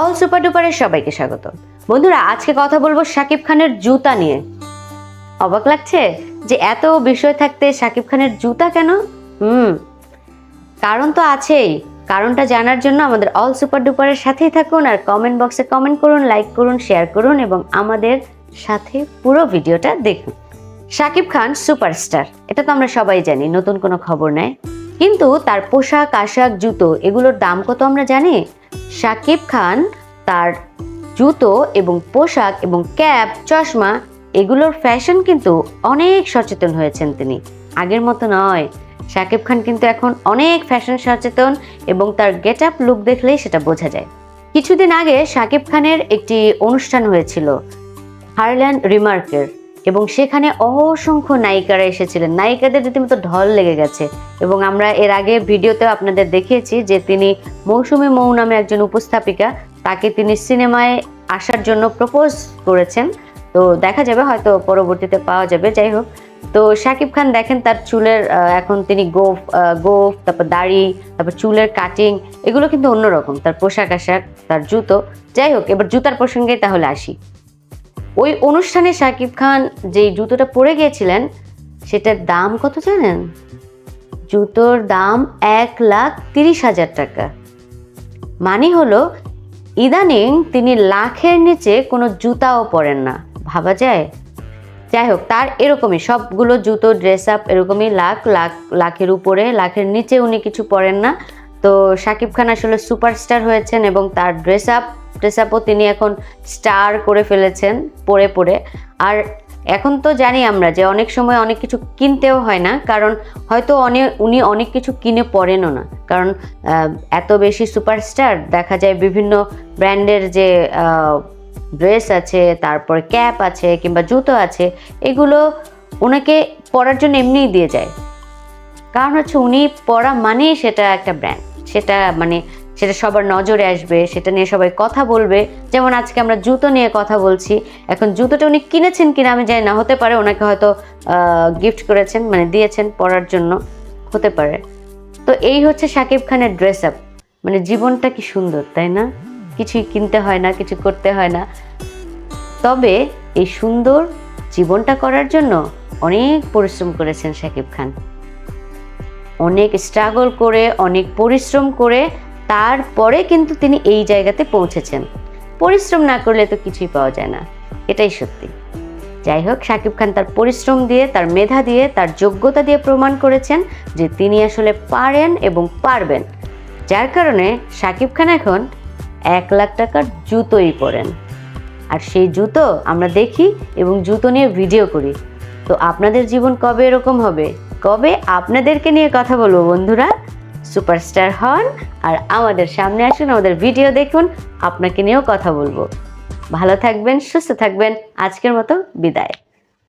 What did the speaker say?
All super ডুপারের সবাইকে স্বাগত। বন্ধুরা, আজকে কথা বলব শাকিব খানের জুতা নিয়ে। অবাক লাগছে যে এত বিষয় থাকতে শাকিব খানের জুতা কেন? হুম, কারণ তো আছেই। কারণটা জানার জন্য আমাদের অল সুপার ডুপারের সাথেই থাকুন আর কমেন্ট বক্সে কমেন্ট করুন লাইক করুন শেয়ার করুন এবং আমাদের সাথে পুরো ভিডিওটা দেখুন। শাকিব খান সুপারস্টার এটা তো আমরা সবাই জানি, নতুন কোনো খবর নেয় কিন্তু তার পোশাক, আশাক, জুতো, এগুলোর দাম কত আমরা জানি? শাকিব খান তার জুতো এবং পোশাক এবং ক্যাপ, চশমা এগুলোর ফ্যাশন কিন্তু অনেক সচেতন হয়েছেন তিনি। আগের মতো নয়। শাকিব খান কিন্তু এখন অনেক ফ্যাশন সচেতন এবং তার গেট আপ লুক দেখলেই সেটা বোঝা যায়। কিছুদিন আগে শাকিব খানের একটি অনুষ্ঠান হয়েছিল হারল্যান্ড রিমার্কের। এবং সেখানে অসংখ্য নায়িকারা এসেছিলেন। নায়িকাদের রীতিমতো ঢল লেগে গেছে। এবং আমরা এর আগে ভিডিওতেও আপনাদের দেখিয়েছি যে তিনি মৌসুমি মৌ নামে একজন উপস্থাপিকা, তাকে তিনি সিনেমায় আসার জন্য প্রপোজ করেছেন। তো দেখা যাবে, হয়তো পরবর্তীতে পাওয়া যাবে। যাই হোক, তো শাকিব খান দেখেন তার চুলের এখন তিনি গোফ গোফ, তারপর দাড়ি, তারপর চুলের কাটিং এগুলো কিন্তু অন্যরকম। তার পোশাক আশাক, তার জুতো। যাই হোক, এবার জুতার প্রসঙ্গেই তাহলে আসি। ওই অনুষ্ঠানে শাকিব খান যেই জুতোটা পরে গিয়েছিলেন, সেটার দাম কত জানেন? জুতোর দাম এক লাখ তিরিশ হাজার টাকা। মানে হলো, ইদানিং তিনি লাখের নিচে কোনো জুতাও পরেন না, ভাবা যায়? যাই হোক, তার এরকমই, সবগুলো জুতো ড্রেস আপ এরকমই, লাখ লাখ, লাখের উপরে, লাখের নিচে উনি কিছু পরেন না। তো শাকিব খান আসলে সুপারস্টার হয়েছেন এবং তার ড্রেস আপ ড্রেস তিনি এখন স্টার করে ফেলেছেন পরে পরে আর এখন তো জানি আমরা যে অনেক সময় অনেক কিছু কিনতেও হয় না, কারণ হয়তো অনেক উনি অনেক কিছু কিনে পড়েনও না। কারণ এত বেশি সুপারস্টার, দেখা যায় বিভিন্ন ব্র্যান্ডের যে ড্রেস আছে, তারপর ক্যাপ আছে কিংবা জুতো আছে, এগুলো ওনাকে পরার জন্য এমনিই দিয়ে যায়। কারণ হচ্ছে উনি পরা মানেই সেটা একটা ব্র্যান্ড। সেটা মানে সেটা সবার নজরে আসবে, সেটা নিয়ে সবাই কথা বলবে। যেমন আজকে আমরা জুতো নিয়ে কথা বলছি। এখন জুতোটা উনি কিনেছেন কিনা আমি জানি না, হতে পারে ওনাকে হয়তো গিফট করেছেন মানে দিয়েছেন পরার জন্য, হতে পারে। তো এই হচ্ছে শাকিব খানের ড্রেস আপ মানে জীবনটা কি সুন্দর, তাই না? কিছুই কিনতে হয় না, কিছু করতে হয় না। তবে এই সুন্দর জীবনটা করার জন্য অনেক পরিশ্রম করেছেন শাকিব খান। অনেক স্ট্রাগল করে, অনেক পরিশ্রম করে তারপরে কিন্তু তিনি এই জায়গাতে পৌঁছেছেন। পরিশ্রম না করলে তো কিছুই পাওয়া যায় না। এটাই সত্যি। যাই হোক শাকিব খান তার পরিশ্রম দিয়ে, তার মেধা দিয়ে, তার যোগ্যতা দিয়ে প্রমাণ করেছেন যে তিনি আসলে পারেন এবং পারবেন। যার কারণে শাকিব খান এখন এক লাখ টাকার জুতোই পরেন। আর সেই জুতো আমরা দেখি এবং জুতো নিয়ে ভিডিও করি। তো আপনাদের জীবন কবে এরকম হবে? কবে আপনাদেরকে নিয়ে কথা বলব বন্ধুরা? সুপারস্টার হন আর আমাদের সামনে আসুন, আমাদের ভিডিও দেখুন, আপনাকে নিয়েও কথা বলব। ভালো থাকবেন, সুস্থ থাকবেন, আজকের মতো বিদায়।